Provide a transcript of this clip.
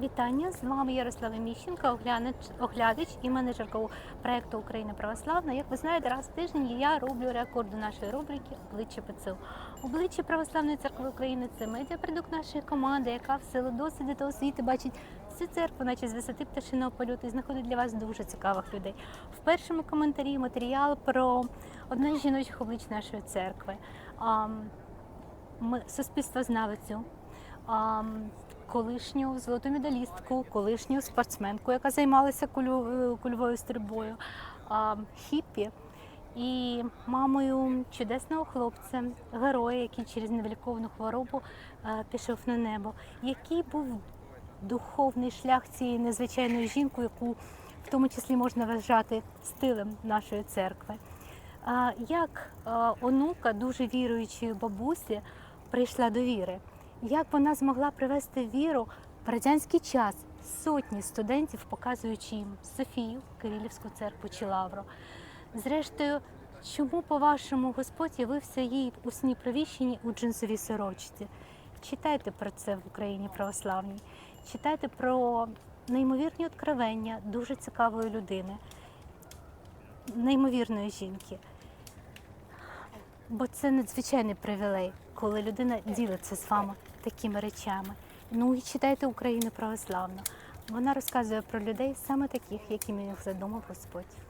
Вітання з вами Ярослава Міщенко, оглядач, і менеджерка проекту Україна Православна. Як ви знаєте, раз в тиждень я роблю рекорди нашої рубрики Обличчя ПЦУ. Обличчя Православної церкви України це медіапродукт нашої команди, яка в силу досвіду та освіти бачить всю церкву, наче з висоти пташиного польоту, і знаходить для вас дуже цікавих людей. В першому коментарі матеріал про одне з жіночих облич нашої церкви. Ми суспільствознавицю. ам, колишню золоту медалістку, колишню спортсменку, яка займалася е, кульовою стрільбою, а, хіппі і мамою чудесного хлопця, героя, який через невиліковну хворобу е, пішов на небо. Який був духовний шлях цієї незвичайної жінки, яку в тому числі можна вважати стилем нашої церкви. Як е, онука дуже віруючої бабусі прийшла до віри? Як вона змогла привести віру в радянський час сотні студентів, показуючи їм Софію, Кирилівську церкву чи Лавру? Зрештою, чому, по-вашому, Господь явився їй у сні провіщенні у джинсовій сорочці? Читайте про це в Україні православній, читайте про неймовірні откровення дуже цікавої людини, неймовірної жінки. Бо це надзвичайний привілей, коли людина ділиться з вами такими речами. Ну і читайте Україну православно. Вона розказує про людей саме таких, якими їх задумав Господь.